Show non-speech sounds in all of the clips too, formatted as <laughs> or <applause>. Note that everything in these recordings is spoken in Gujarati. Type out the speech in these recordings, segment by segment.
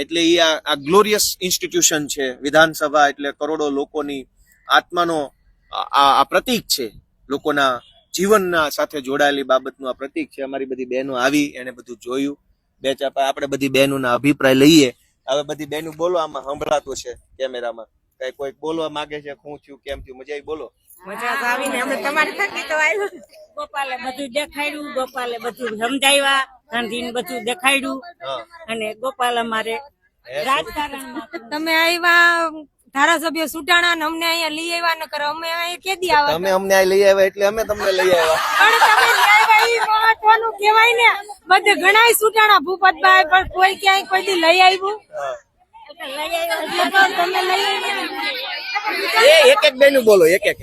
એટલે એ આ ગ્લોરિયસ ઇન્સ્ટિટ્યુશન છે વિધાનસભા એટલે કરોડો લોકોની આત્માનો આ- પ્રતીક છે. લોકોના જીવનના સાથે જોડાયેલી બાબતનું આ પ્રતીક છે. અમારી બધી બહેનો આવી એને બધું જોયું. બે ચાપા આપણે બધી બહેનોના અભિપ્રાય લઈએ. હવે બધી બહેનો બોલો આમાં સંભળાતું છે કેમેરામાં. કઈ કોઈક બોલવા માંગે છે શું થયું કેમ થયું મજા આવી બોલો. મજા આવી આવીને અમે તમારી થકી તો આવ્યું ગોપાલે બધું દેખાડ્યું ગોપાલે બધું સમજાવ્યા ગાંધીને બધું દેખાડ્યું. અને ગોપાલ અમારે રાજકારણ તમે આવ્યા ધારાસભ્ય સુટાણા ને અમને અહીંયા લઈ આવ્યા ન કરો અમે અહીંયા કેદી આવા તમે અમને લઈ આવ્યા એટલે અમે તમને લઈ આવ્યા પણ તમે લઈ આવ્યા ઈ મહત્વનું કહેવાય ને બધે ઘણાય સુટાણા ભૂપતભાઈ પણ કોઈ ક્યાંય કોઈ દી લઈ આવ્યું તમે લઈ આવ્યા એ એક એક બેનું બોલો એક એક.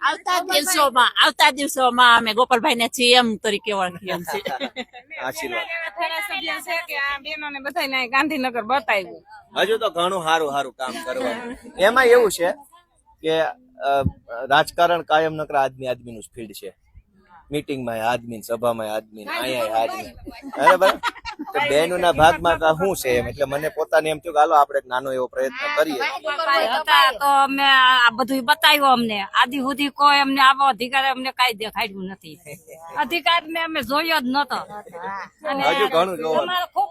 આવતા દિવસોમાં આવતા દિવસોમાં અમે ગોપાલભાઈ ને સીએમ તરીકે ઓળખીએ છીએ. <laughs> ગાંધીનગર બતાવ્યું. હજુ તો ઘણું સારું સારું કામ કરવાનું. એમાં એવું છે કે રાજકારણ કાયમ નકર આદમી આદમીનું નું ફિલ્ડ છે. મીટિંગમાં આદમી સભામાં આદમી અહીંયા આદમી બરાબર? તો બહેનોના ભાગમાં શું છે એમ? એટલે મને પોતાને એમ થયું કે હાલો આપણે નાનો એવો પ્રયત્ન કરીએ. તો અમે આ બધું બતાવ્યું અમને. આદિ સુધી કોઈ અમને આવો અધિકાર અમને કઈ દેખાડ્યું નથી. અધિકાર ને અમે જોયો જ નતો. અને હજુ ઘણું જોવાનું. ખૂબ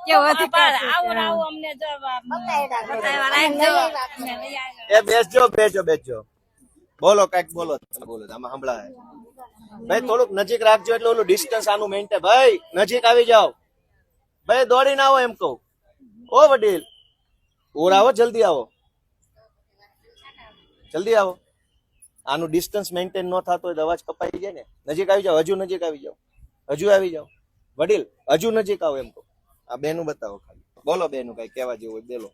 આવો આવો અમને. એ બેસજો બેસજો બેસજો. બોલો કંઈક બોલો બોલો આમાં સંભળાય. ભાઈ થોડુંક નજીક રાખજો એટલે ઓલું ડિસ્ટન્સ આનું મેન્ટેન ભાઈ નજીક આવી જાઓ. ભાઈ દોડીને આવો એમ કહું. ઓ વડીલ ઓર આવો જલ્દી આવો. જલ્દી આવો. આનું ડિસ્ટન્સ મેન્ટેન ન થતો હોય દવા અવાજ કપાઈ જાય ને. નજીક આવી જાઓ હજુ નજીક આવી જાઓ. હજુ આવી જાઓ. વડીલ હજુ નજીક આવો એમ કહું. આ બેનું બતાવો ખાલી. બોલો બેનું કઈ કહેવા જેવું હોય બોલો.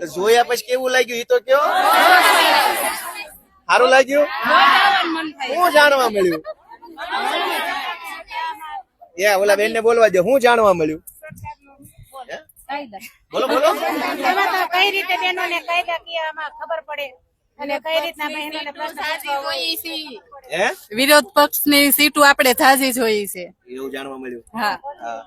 જે. જોયા પછી કેવું લાગ્યું? એ તો કયો? સારું લાગ્યું? હું જાણવા મળ્યું? એ ઓલા બેન ને બોલવા દે હું જાણવા મળ્યું? બોલો. બોલો કઈ રીતે ખબર પડે? રીતના બહેનોને પ્રશ્ન પૂછવા હોય. હે? વિરોધ પક્ષની સીટો આપણે ઝાઝી જોઈ છે. એવું જાણવા મળ્યું? હા. હા.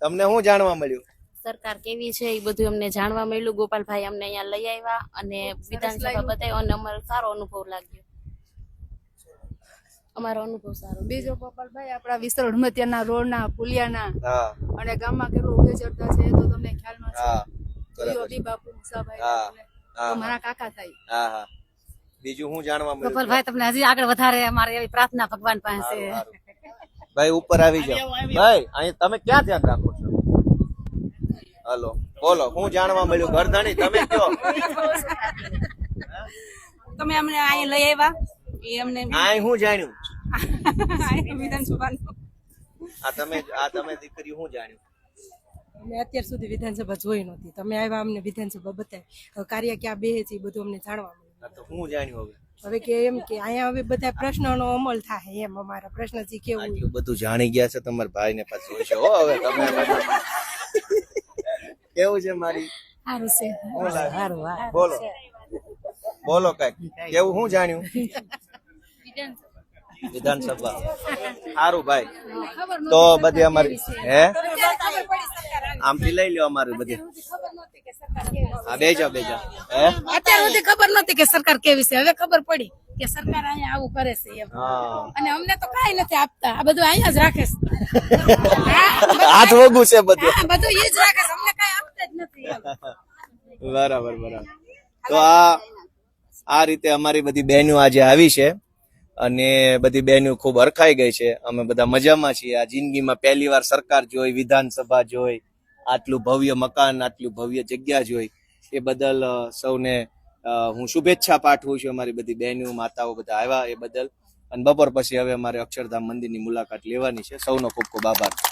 તમને શું જાણવા મળ્યું? સરકાર કેવી છે એ બધું અમને જાણવા મળ્યું. ગોપાલભાઈ અમને અહીંયા લઈ આવ્યા અને વિધાનસભા બતાવ્યો. અને અમારો સારો અનુભવ લાગ્યો. અમારો અનુભવ સારો બીજો ગોપાલભાઈ આપણા વિસરોડ મધ્યના રોડના પુલિયાના હા. અને ગામમાં કેટલું ઉભે ચડતા છે તો તમને ખ્યાલમાં છે. બી બાપુ મુસાભાઈ મારા કાકા થાય. હા હા. બીજું હું જાણવા મળ્યું ગોપાલભાઈ તમને હજી આગળ વધારે અમારે એવી પ્રાર્થના ભગવાન પાસે. ભાઈ ઉપર આવી જાઓ. ભાઈ અહીં તમે ક્યાં ધ્યાન રાખો છો? હલો બોલો હું જાણવા મળ્યું? ગરધણી તમે કયો? તમે અમને અહીં લઈ આવ્યા? એ અમને અહીં હું જાણ્યું. વિધાનસભાનું આ તમે આ તમે દીકરી હું જાણ્યું? અમે અત્યાર સુધી વિધાનસભા જોઈ નહોતી. તમે આવ્યા અમને વિધાનસભા બતાવી. કાર્ય ક્યાં બે છે એ બધું અમને જાણવા મળ્યું. તો હું જાણ્યું હવે. હવે કે એમ કે અહીંયા હવે બધા પ્રશ્નોનો અમલ થાય એમ અમારા પ્રશ્ન જે કેવું. આટલું બધું જાણી ગયા છે તમારા ભાઈ ને પાછું હશે. હો હવે તમે કેવું છે મારી? સારું છે. શું બોલો. બોલો કંઈક. કેવું હું જાણ્યું? વિધાનસભા. સારું ભાઈ. તો બધી અમારી હે? આમથી લઈ લ્યો અમારું બધી. હા બે જાઓ બે જાઓ. હે? અત્યાર સુધી ખબર નતી કે સરકાર કેવી છે. હવે ખબર પડી કે સરકાર અહીંયા આવું કરે છે એમ. અને અમને તો કઈ નથી આપતા. આ બધું અહીંયા જ રાખે છે. <laughs> હાથ વગું છે બધું. બધું એ જ રાખે છે. અમને કઈ આપતા જ નથી બરાબર બરાબર. તો આ આ રીતે અમારી બધી બહેનો આજે આવી છે. અને બધી બહેનો ખૂબ હરખાઈ ગઈ છે. અમે બધા મજામાં છીએ. આ જિંદગીમાં પહેલી વાર સરકાર જોઈ, વિધાનસભા જોઈ, આટલું ભવ્ય મકાન, આટલું ભવ્ય જગ્યા જોઈ. એ બદલ સૌને હું શુભેચ્છા પાઠવું છું અમારી બધી બહેનો માતાઓ બધા આવ્યા એ બદલ. અને બપોર પછી હવે અમારે અક્ષરધામ મંદિરની મુલાકાત લેવાની છે. સૌનો ખૂબ ખૂબ આભાર.